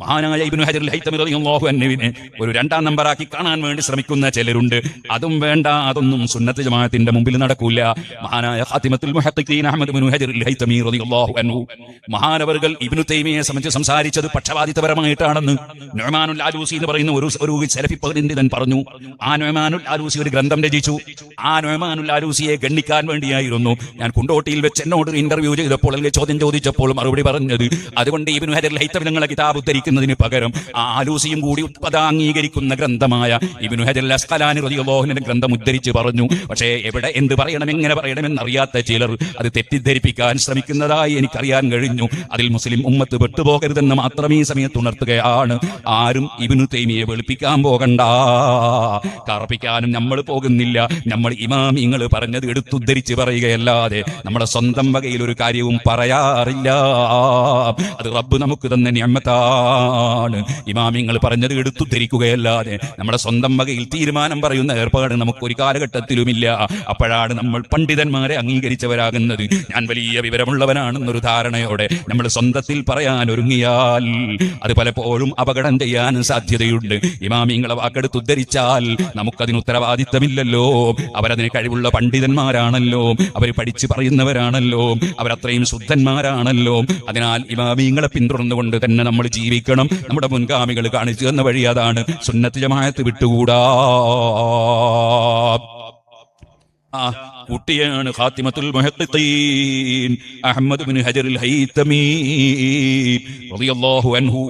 മഹാനായ ഇബ്നു ഹജർ ഹൈത്തമി ഒരു രണ്ടാം നമ്പറാക്കി കാണാൻ വേണ്ടി ശ്രമിക്കുന്ന ചിലരുണ്ട്. അതും വേണ്ട അതൊന്നും സുന്നത്ത് ജമാഅത്തിന്റെ മുമ്പിൽ നടക്കൂല. മഹാനായ ഖാത്തിമത്തുൽ മുഹഖഖീൻ അഹ്മദ് ഇബ്നു ഹജർ ഹൈത്തമി റളിയല്ലാഹു അൻഹു. മഹാനവറുകൾ ഇബ്നു തൈമിയെ സംബന്ധിച്ച് സംസാരിച്ചത് പക്ഷപാതിത്വപരമായിട്ടാണെന്ന് നൊമാനുൽ ആലൂസി എന്ന് പറയുന്ന ഒരു ഒരു സെലഫി പണ്ഡിതൻ പറഞ്ഞു. ആ നൊമാനുൽ ആലൂസി ഒരു ഗ്രന്ഥം രചിച്ചു. ആ നൊമാനുൽ ആലൂസിയെ ഗണ്ണിക്കാൻ വേണ്ടിയായിരുന്നു. ഞാൻ കുണ്ടോട്ടിയിൽ വെച്ച് എന്നോട് ഇന്റർവ്യൂ ചെയ്തപ്പോൾ അല്ലെങ്കിൽ ചോദ്യം ചോദിച്ചപ്പോൾ മറുപടി പറഞ്ഞത് അതുകൊണ്ട് ഇബിനു ഹജർ ലൈത്തവിനങ്ങളെ കിതാബ് ഉദ്ധരിക്കുന്നതിന് പകരം ആ ആലൂസിയും കൂടി ഉത്പത അംഗീകരിക്കുന്ന ഗ്രന്ഥമായ ഇബിനു ഹജർ അസ്കലാനി റളിയല്ലാഹുവിന്റെ ഗ്രന്ഥം ഉദ്ധരിച്ച് പറഞ്ഞു. പക്ഷേ എവിടെ എന്ത് പറയണം എങ്ങനെ പറയണമെന്ന് അറിയാത്ത ചിലർ അത് തെറ്റിദ്ധരിപ്പിക്കാൻ ശ്രമിക്കുന്നതായി എനിക്കറിയാൻ കഴിഞ്ഞു. അതിൽ മുസ്ലിം ഉമ്മത്ത് പെട്ടുപോകരുതെന്ന് മാത്രം ഈ സമയത്ത് ഉണർത്തുകയാണ്. ആരും ഇബിനു തൈമിയെ വെളുപ്പിക്കാൻ പോകണ്ട. കറപ്പിക്കാനും നമ്മൾ പോകുന്നില്ല. നമ്മൾ ഇമാമിങ്ങൾ പറഞ്ഞത് എടുത്തുദ്ധരിച്ച് പറയുകയല്ലാതെ നമ്മുടെ സ്വന്തം വകയിൽ ഒരു കാര്യവും പറയാറില്ല. അത് റബ്ബ് നമുക്ക് തന്നെ ഞമ്മത്താണ് ഇമാമിങ്ങൾ പറഞ്ഞത് എടുത്തുദ്ധരിക്കുകയല്ലാതെ നമ്മുടെ സ്വന്തം വകയിൽ തീരുമാനം പറയുന്ന ഏർപ്പാട് നമുക്ക് ഒരു കാലഘട്ടത്തിലുമില്ല. അപ്പോഴാണ് നമ്മൾ പണ്ഡിതന്മാരെ അംഗീകരിച്ചവരാകുന്നത്. ഞാൻ വലിയ വിവരമുള്ളവനാണെന്നൊരു ധാരണയോടെ നമ്മൾ സ്വന്തത്തിൽ പറയാൻ ഒരുങ്ങിയാൽ അത് പലപ്പോഴും അപകടം ചെയ്യാൻ സാധ്യതയുണ്ട്. ഇമാമിങ്ങളെ വാക്കെടുത്ത് ഉദ്ധരിച്ചാൽ നമുക്കതിന് ഉത്തരവാദിത്തമില്ലല്ലോ. അവരതിന് കഴിവുള്ള പണ്ഡിതന്മാരാണല്ലോ. അവർ പഠിച്ചു പറയുന്നവരാണല്ലോ. അവരത്രയും ശുദ്ധന്മാരാണല്ലോ. അതിനാൽ ഇമാമിങ്ങളെ പിന്തുടർന്നുകൊണ്ട് തന്നെ നമ്മൾ ജീവിക്കണം നമ്മുടെ മുൻഗാമികൾ കാണിച്ചു തന്ന വഴി അതാണ്. സുന്നത്ത് ജമാഅത്ത് വിട്ടുകൂടാ കുട്ടിയാണ് ഖാത്തിമത്തുൽ അഹമ്മദ് ബിൻ ഹജറിൽ ഹൈതമി റളിയല്ലാഹു അൻഹു.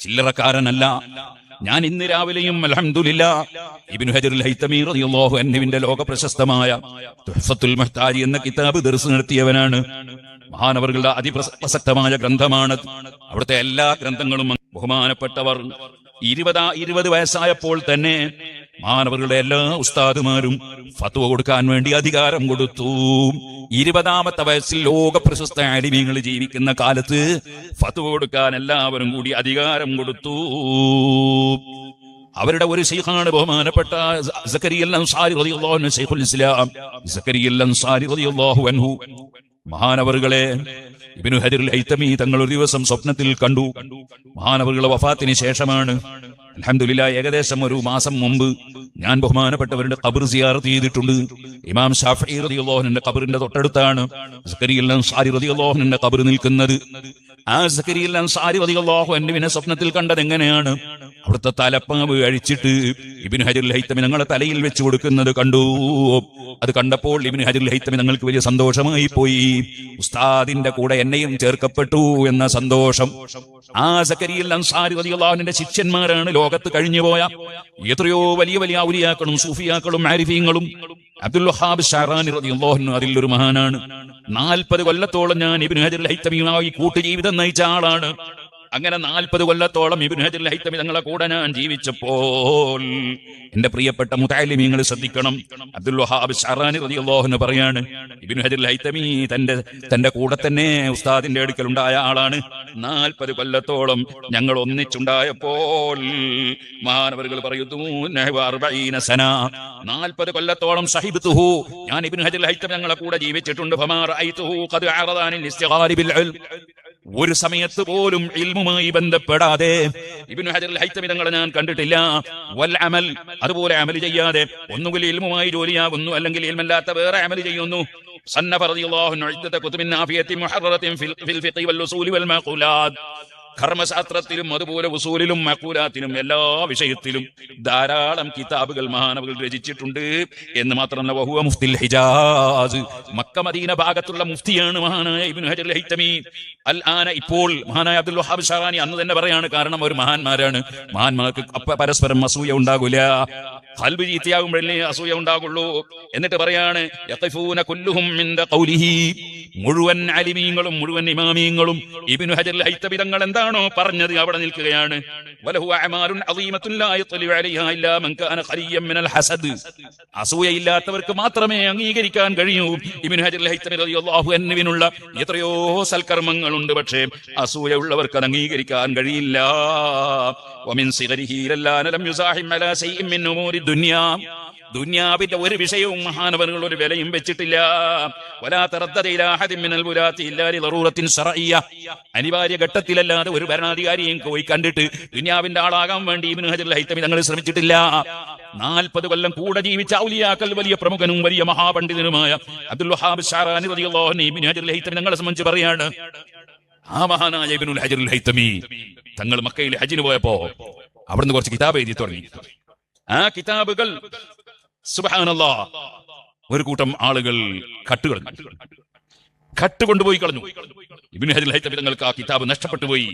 ചില്ലറക്കാരനല്ല. ഞാൻ ഇന്ന് രാവിലെയും അൽഹംദുലില്ലാ. ഇബിൻ ഹജറുൽ ഹൈതമി റളിയല്ലാഹു അൻഹുവിന്റെ ലോക പ്രശസ്തമായ തുഹ്ഫത്തുൽ മഹ്താരി എന്ന കിതാബ് ദർസ് നടത്തിയവനാണ്. മഹാനവറുകളുടെ അതിപ്രസക്തമായ ഗ്രന്ഥമാണ് അവിടുത്തെ എല്ലാ ഗ്രന്ഥങ്ങളും ബഹുമാനപ്പെട്ടവർ ഇരുപതാ ഇരുപത് വയസ്സായപ്പോൾ തന്നെ മാനവരുടെ എല്ലാ ഉസ്താദുമാരും ഫത്വ കൊടുക്കാൻ വേണ്ടി അധികാരം കൊടുത്തു ഇരുപതാമത്തെ വയസ്സിൽ ലോക പ്രശസ്ത അടിമീങ്ങൾ ജീവിക്കുന്ന കാലത്ത് ഫത്വ കൊടുക്കാൻ എല്ലാവരും കൂടി അധികാരം കൊടുത്തു അവരുടെ ഒരു ശൈഖാണ് ബഹുമാനപ്പെട്ട സക്കരിയൽ അൻസാരി റളിയല്ലാഹു അൻഹു ഇസ്ലാം സക്കരിയൽ അൻസാരി റളിയല്ലാഹു അൻഹു മഹാനവറുകളെ ഇബിനു ഹജറുൽ ഹൈത്തമി തങ്ങൾ ഒരു ദിവസം സ്വപ്നത്തിൽ കണ്ടു. മഹാനവറുകളെ വഫാത്തിന് ശേഷമാണ്. അലഹമില്ല ഏകദേശം ഒരു മാസം മുമ്പ് ഞാൻ ബഹുമാനപ്പെട്ടവരുടെ കബർ സിയാർ ചെയ്തിട്ടുണ്ട്. ഇമാം ഷാഫി റളിയല്ലാഹുവിന്റെ കബറിന്റെ തൊട്ടടുത്താണ്. സാരി അൻസാരി കബർ നിൽക്കുന്നത്. ആ അൻസാരി സ്വപ്നത്തിൽ കണ്ടത് എങ്ങനെയാണ്? അവിടുത്തെ തലപ്പാവ് അഴിച്ചിട്ട് ഇബിൻ ഹരിൽ ഹൈത്തമി ഞങ്ങളെ തലയിൽ വെച്ച് കൊടുക്കുന്നത് കണ്ടു. അത് കണ്ടപ്പോൾ ഇബിൻ ഹരിൽ ഹൈത്തമി ഞങ്ങൾക്ക് വലിയ സന്തോഷമായി പോയി. ഉസ്താദിന്റെ കൂടെ എന്നെയും ചേർക്കപ്പെട്ടു എന്ന സന്തോഷം. ആ സക്കരിയിൽ അൻസാരി റളിയല്ലാഹുവിന്റെ ശിഷ്യന്മാരാണ് ലോകത്ത് കഴിഞ്ഞുപോയ എത്രയോ വലിയ വലിയ ഔലിയാക്കളും സൂഫിയാക്കളും ആരിഫീങ്ങളും അബ്ദുൽ വഹാബ് റളിയല്ലാഹു അതിൽ ഒരു മഹാനാണ്. നാൽപ്പത് കൊല്ലത്തോളം ഞാൻ ഇബ്നു ഹജർ ഹൈത്തമിയുമായി കൂട്ടുജീവിതം നയിച്ച ആളാണ്. അങ്ങനെ നാൽപ്പത് കൊല്ലത്തോളം ഇബിൻ ഹജർ ഹൈത്തമി തങ്ങളെ കൂടെ ഞാൻ ജീവിച്ചപ്പോൾ എന്റെ പ്രിയപ്പെട്ട മുതാലിമീങ്ങൾ ശ്രദ്ധിക്കണം. അബ്ദുൽ വഹാബ് ഷറാനി റളിയല്ലാഹു പറയാണ് ഇബിൻ ഹജർ ഹൈത്തമി തന്റെ തന്റെ കൂടെ തന്നെ ഉസ്താദിന്റെ അടുക്കൽ ഉണ്ടായ ആളാണ്. നാൽപ്പത് കൊല്ലത്തോളം ഞങ്ങൾ ഒന്നിച്ചുണ്ടായപ്പോൾ മഹാനവറുകൾ പറയുന്നു സന. നാൽപ്പത് കൊല്ലത്തോളം സഹിബ് തുഹു ഞാൻ ഇബിൻ ഹജർ ഹൈത്തമി ഞങ്ങളെ കൂടെ ജീവിച്ചിട്ടുണ്ട്. ഫമാർ ഐ ഖദ് കത് ഇൽം. ഒരു സമയത്ത് പോലും ഇൽമുമായി ബന്ധപ്പെടാതെ ഇബ്നു ഹജർ ഹൈത്തമി തങ്ങളെ ഞാൻ കണ്ടിട്ടില്ല. വൽ അമൽ അതുപോലെ അമൽ ചെയ്യാതെ ഒന്നുകിൽ ഇൽമുമായി ജോലിയാകുന്നു അല്ലെങ്കിൽ ഇൽമല്ലാത്ത വേറെ അമൽ ചെയ്യുന്നു. സന്നഫ റളിയല്ലാഹു കുതുബിൻ നാഫിയത്തി മുഹററത്തിൻ ഫിൽ ഫിഖി വൽ വൽ കർമ്മശാസ്ത്രത്തിലും അതുപോലെ വസൂലിലും മക്കൂലാത്തിലും എല്ലാ വിഷയത്തിലും ധാരാളം കിതാബുകൾ മഹാനവകൾ രചിച്ചിട്ടുണ്ട്. എന്ന് മാത്രമല്ല വഹുവ മുഫ്തിൽ ഹിജാസ്. മക്ക മദീന ഭാഗത്തുള്ള മുഫ്തിയാണ് മഹാനായ ഇബ്നു ഹജർ ഹൈത്തമി അൽ ആന ഇപ്പോൾ മഹാനായ അബ്ദുൽ വഹാബ് ഷാറാനി അന്ന് തന്നെ പറയാണ് കാരണം അവർ മഹാന്മാരാണ്. മഹാന്മാർക്ക് പരസ്പരം അസൂയ ഉണ്ടാകൂല. ഹൽബി ചീത്തയാകുമ്പോഴല്ലേ അസൂയ ഉണ്ടാകുള്ളൂ എന്നിട്ട് പറയാണ് മുഴുവൻ അലിമീങ്ങളും മുഴുവൻ ഇമാമീങ്ങളും. ഇബ്നു ഹജർ ഹൈത്തമി തങ്ങൾ എന്താണോ പറഞ്ഞത് അവിടെ നിൽക്കുകയാണ്. അസൂയയില്ലാത്തവർക്ക് മാത്രമേ അംഗീകരിക്കാൻ കഴിയൂ. ഇബിൻ ഹജർ ഹൈത്തമിനുള്ള എന്നിവിനുള്ള എത്രയോ സൽക്കർമ്മങ്ങളുണ്ട്. പക്ഷേ അസൂയ ഉള്ളവർക്ക് അത് അംഗീകരിക്കാൻ കഴിയില്ല. ദുന്യാവിന്റെ ഒരു വിഷയവും മഹാനവനുകൾ ഒരു വിലയും വെച്ചിട്ടില്ല. അനിവാര്യ ഘട്ടത്തിലല്ലാതെ ഒരു ഭരണാധികാരിയും പോയി കണ്ടിട്ട് ദുന്യാ ദുന്യാവിന്റെ ആളാകാൻ വേണ്ടി ഇബ്നു ഹജർ ഹൈത്തമി തങ്ങൾ ശ്രമിച്ചിട്ടില്ല. നാൽപ്പത് കൊല്ലം കൂടെ ജീവിച്ച ഔലിയാക്കൽ വലിയ പ്രമുഖനും വലിയ മഹാപണ്ഡിതനുമായ അബ്ദുൽ വഹാബ് ഷാറാനി റളിയല്ലാഹു ഹജർ ഹൈത്തമി തങ്ങളെ സംബന്ധിച്ച് പറയാണ് ആ മഹാനായ ഇബ്നുൽ ഹജറുൽ ഹൈത്തമി തങ്ങൾ മക്കയിൽ ഹജിന് പോയപ്പോ അവിടുന്ന് കുറച്ച് കിതാബ് എഴുതി തുടങ്ങി. ആ കിതാബുകൾ സുബഹാനല്ലാ ഒരു കൂട്ടം ആളുകൾ കട്ടുകൾ കട്ട് കൊണ്ടുപോയി കളഞ്ഞു. ഇബിൻ ഹജൽ ഹൈത്തമി തങ്ങൾക്ക് ആ കിതാബ് നഷ്ടപ്പെട്ടു പോയി.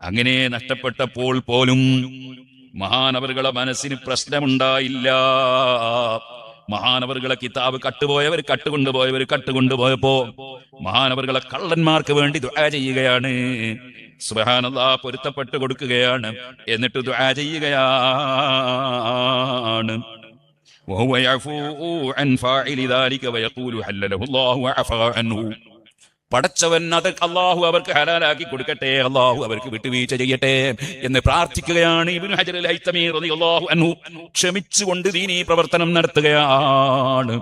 അങ്ങനെ നഷ്ടപ്പെട്ടപ്പോൾ പോലും മഹാനവറുകളെ മനസ്സിന് പ്രശ്നമുണ്ടായില്ല മഹാനവറുകളെ കിതാബ് കട്ടുപോയവർ കട്ടുകൊണ്ടുപോയവർ കട്ടുകൊണ്ടുപോയപ്പോ മഹാനവറുകളെ കള്ളന്മാർക്ക് വേണ്ടി ദുആ ചെയ്യുകയാണ് സുബഹാനല്ലാ പൊരുത്തപ്പെട്ട് കൊടുക്കുകയാണ് എന്നിട്ട് ദുആ ചെയ്യുകയാണ് وهو يعفو عن فاعل ذلك ويقول حلله الله وعفى عنه പടച്ചവൻ അത് അള്ളാഹു അവർക്ക് ഹലാലാക്കി കൊടുക്കട്ടെ അള്ളാഹു അവർക്ക് വിട്ടുവീഴ്ച ചെയ്യട്ടെ എന്ന് പ്രാർത്ഥിക്കുകയാണ് റളിയല്ലാഹു അൻഹു. ക്ഷമിച്ചുകൊണ്ട് ദീനീ പ്രവർത്തനം നടത്തുകയാണ്.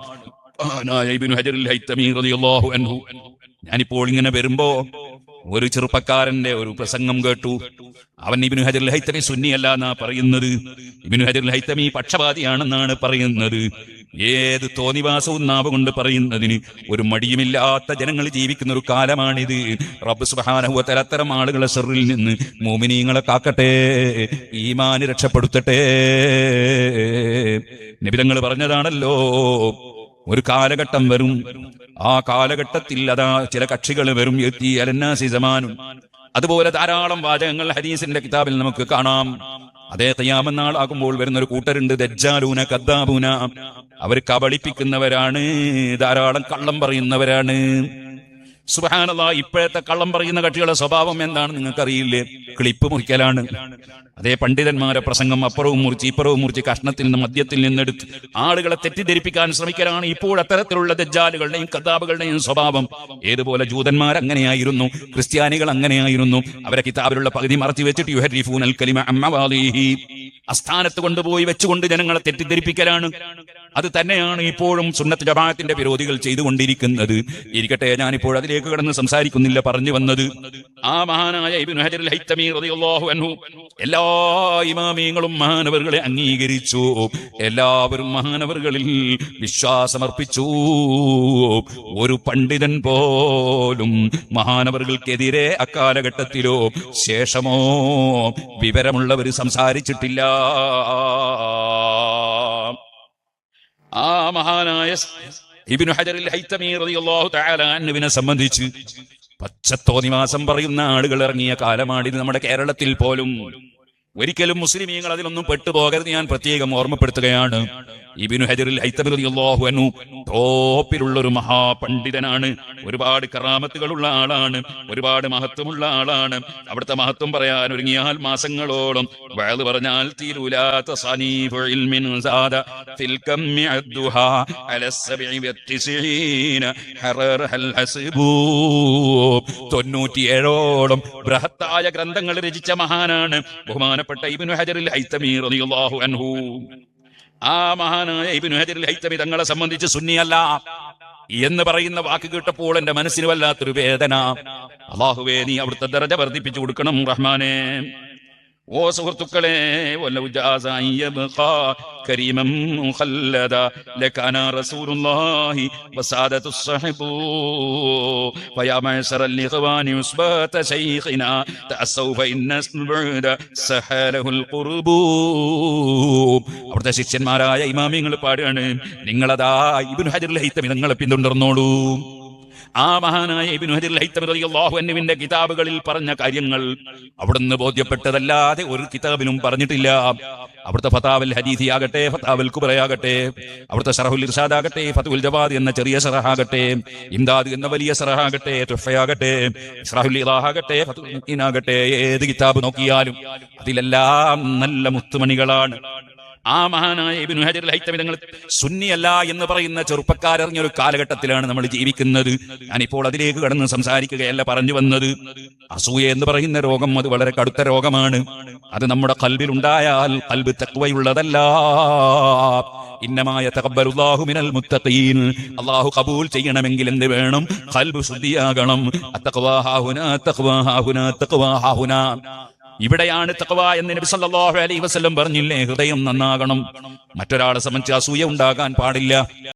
ഞാനിപ്പോൾ ഇങ്ങനെ വരുമ്പോ ഒരു ചെറുപ്പക്കാരന്റെ ഒരു പ്രസംഗം കേട്ടു. അവൻ ഇബിനു ഹജർ ഹൈത്തമി സുന്നിയല്ല എന്നാ പറയുന്നത്. ഇബിനു ഹജർ ഹൈത്തമി പക്ഷപാതിയാണെന്നാണ് പറയുന്നത്. ഏത് തോന്നിവാസവും നാവ് കൊണ്ട് പറയുന്നതിന് ഒരു മടിയുമില്ലാത്ത ജനങ്ങൾ ജീവിക്കുന്ന ഒരു കാലമാണിത്. റബ്ബ് സുബാനഹുവത്തൽ തരത്തരം ആളുകളെ സെറിൽ നിന്ന് മോമിനീങ്ങളെ കാക്കട്ടെ ഈമാന് രക്ഷപ്പെടുത്തട്ടെ. നിബിതങ്ങൾ പറഞ്ഞതാണല്ലോ ഒരു കാലഘട്ടം വരും. ആ കാലഘട്ടത്തിൽ അതാ ചില കക്ഷികൾ വരും. എത്തി അലന്നാസി സമാനും. അതുപോലെ ധാരാളം വാചകങ്ങൾ ഹദീസിന്റെ കിതാബിൽ നമുക്ക് കാണാം. അതേ തയ്യാമെന്നാൾ ആകുമ്പോൾ വരുന്ന ഒരു കൂട്ടരുണ്ട് ദജ്ജാലൂന കദ്ദാബൂന. അവർ കബളിപ്പിക്കുന്നവരാണ് ധാരാളം കള്ളം പറയുന്നവരാണ്. സുബഹാനല്ലാ ഇപ്പോഴത്തെ കള്ളം പറയുന്ന കക്ഷികളുടെ സ്വഭാവം എന്താണ് നിങ്ങൾക്കറിയില്ലേ? ക്ലിപ്പ് മുറിക്കലാണ്. അതേ പണ്ഡിതന്മാരെ പ്രസംഗം അപ്പുറവും മുറിച്ച് ഇപ്പുറവും മുറിച്ച് കഷ്ണത്തിൽ നിന്ന് മദ്യത്തിൽ നിന്നെടുത്ത് ആളുകളെ തെറ്റിദ്ധരിപ്പിക്കാൻ ശ്രമിക്കലാണ് ഇപ്പോൾ അത്തരത്തിലുള്ള ദജ്ജാലുകളുടെയും കഥാപുകളുടെയും സ്വഭാവം. ഏതുപോലെ ജൂതന്മാർ അങ്ങനെയായിരുന്നു ക്രിസ്ത്യാനികൾ അങ്ങനെയായിരുന്നു അവരെ കിതാബിലുള്ള പകുതി മറച്ചു വെച്ചിട്ട് യുഹരിഫൂനൽ കലിമ അമ്മവാലിഹി അസ്ഥാനത്ത് കൊണ്ടുപോയി വെച്ചുകൊണ്ട് ജനങ്ങളെ തെറ്റിദ്ധരിപ്പിക്കലാണ്. അത് തന്നെയാണ് ഇപ്പോഴും സുന്നത്ത് ജമാഅത്തിന്റെ വിരോധികൾ ചെയ്തുകൊണ്ടിരിക്കുന്നത്. ഇരിക്കട്ടെ ഞാനിപ്പോൾ അതിലേക്ക് കടന്ന് സംസാരിക്കുന്നില്ല പറഞ്ഞു വന്നത്. ആ മഹാനായ ഇബ്നു ഹജർ റളിയല്ലാഹു അൻഹു എല്ലാ ഇമാമിയങ്ങളും മഹാനവറുകളെ അംഗീകരിച്ചു. എല്ലാവരും മഹാനവറുകളിൽ വിശ്വാസമർപ്പിച്ചു. ഒരു പണ്ഡിതൻ പോലും മഹാനവറുകൾക്കെതിരെ അക്കാലഘട്ടത്തിലോ ശേഷമോ വിവരമുള്ളവർ സംസാരിച്ചിട്ടില്ല. ആ മഹാനായ ഇബിനു ഹജറിൽ ഹൈത്തമി റളിയല്ലാഹു തആല അൻഹുവിനെ സംബന്ധിച്ച് പച്ചത്തോന്നിവാസം പറയുന്ന ആളുകൾ ഇറങ്ങിയ കാലമാണിത് നമ്മുടെ കേരളത്തിൽ പോലും. ഒരിക്കലും മുസ്ലിമീങ്ങൾ അതിലൊന്നും പെട്ടുപോകരുത് ഞാൻ പ്രത്യേകം ഓർമ്മപ്പെടുത്തുകയാണ്. ഇബിനു ഹജറിൽ റളിയല്ലാഹു അൻഹു ടോപ്പിലുള്ള ഒരു മഹാപണ്ഡിതനാണ്. ഒരുപാട് കറാമത്തുകളുള്ള ആളാണ്. ഒരുപാട് മഹത്വമുള്ള ആളാണ്. അവിടുത്തെ മഹത്വം പറയാൻ ഒരുങ്ങിയാൽ മാസങ്ങളോളം. വയത് പറഞ്ഞാൽ തീരൂലാത്ത തൊണ്ണൂറ്റിയേഴോളം ബൃഹത്തായ ഗ്രന്ഥങ്ങൾ രചിച്ച മഹാനാണ്. ബഹുമാനപ്പെട്ട ഇബിനു ഹജറിൽ ഹൈത്തമി റളിയല്ലാഹു അൻഹു. ആ മഹാനായ ഇബിനു ഹജറിൽ ഹൈത്തമി തങ്ങളെ സംബന്ധിച്ച് സുന്നിയല്ല എന്ന് പറയുന്ന വാക്ക് കേട്ടപ്പോൾ എന്റെ മനസ്സിന് വല്ലാത്തൊരു വേദന. അള്ളാഹുവേ നീ അവിടുത്തെ ദരജ വർദ്ധിപ്പിച്ചു കൊടുക്കണം റഹ്മാനെ. ഓ സുഹൃത്തുക്കളെ അവിടുത്തെ ശിഷ്യന്മാരായ ഇമാമിങ്ങൾ പാടുകയാണ് നിങ്ങളതാ ഇബിൻ ഹജറിൽ ഹൈത്തമി നിങ്ങളെ പിന്തുടർന്നോളൂ. ആ മഹാനായ ഇബ്നു ഹജർ ഹൈത്തമി റളിയല്ലാഹു അൻഹുവിന്റെ കിതാബുകളിൽ പറഞ്ഞ കാര്യങ്ങൾ അവിടുന്ന് ബോധ്യപ്പെട്ടതല്ലാതെ ഒരു കിതാബിനും പറഞ്ഞിട്ടില്ല. അവിടുത്തെ ഫതാവൽ ഹദീസി ആകട്ടെ ഫതാവൽ കുബറയാകട്ടെ അവിടുത്തെ ഷറഹുൽ ഇർഷാദ് ആകട്ടെ ഫതുൽ ജവാദ് എന്ന ചെറിയ സറഹാകട്ടെ ഇംദാദ് എന്ന വലിയ സറഹാകട്ടെ തുഫയാകട്ടെ ആകട്ടെ ഇറാഹാകട്ടെ ഫതുൽ ആകട്ടെ ഏത് കിതാബ് നോക്കിയാലും അതിലെല്ലാം നല്ല മുത്തുമണികളാണ്. ആ മഹാനായ ഇബ്നു ഹൈത്തമി തങ്ങൾ സുന്നിയല്ല എന്ന് പറയുന്ന ചെറുപ്പക്കാരറിഞ്ഞ ഒരു കാലഘട്ടത്തിലാണ് നമ്മൾ ജീവിക്കുന്നത്. ഞാനിപ്പോൾ അതിലേക്ക് കടന്ന് സംസാരിക്കുകയല്ല പറഞ്ഞു വന്നത്. അസൂയ എന്ന് പറയുന്ന രോഗം അത് വളരെ കടുത്ത രോഗമാണ്. അത് നമ്മുടെ കൽബിൽ ഉണ്ടായാൽ കൽബ് തക്വയുള്ളതല്ല. ഇന്നമായ തഖബ്ബലുല്ലാഹു മിനൽ മുത്തഖീൻ. അല്ലാഹു കബൂൽ ചെയ്യണമെങ്കിൽ എന്ത് വേണം? കൽബ് ശുദ്ധിയാകണം. ഇവിടെയാണ് തഖ്വ എന്ന് നബി സല്ലല്ലാഹു അലൈഹി വസല്ലം പറഞ്ഞില്ലേ? ഹൃദയം നന്നാകണം. മറ്റൊരാളെ സംബന്ധിച്ച് അസൂയ ഉണ്ടാകാൻ പാടില്ല.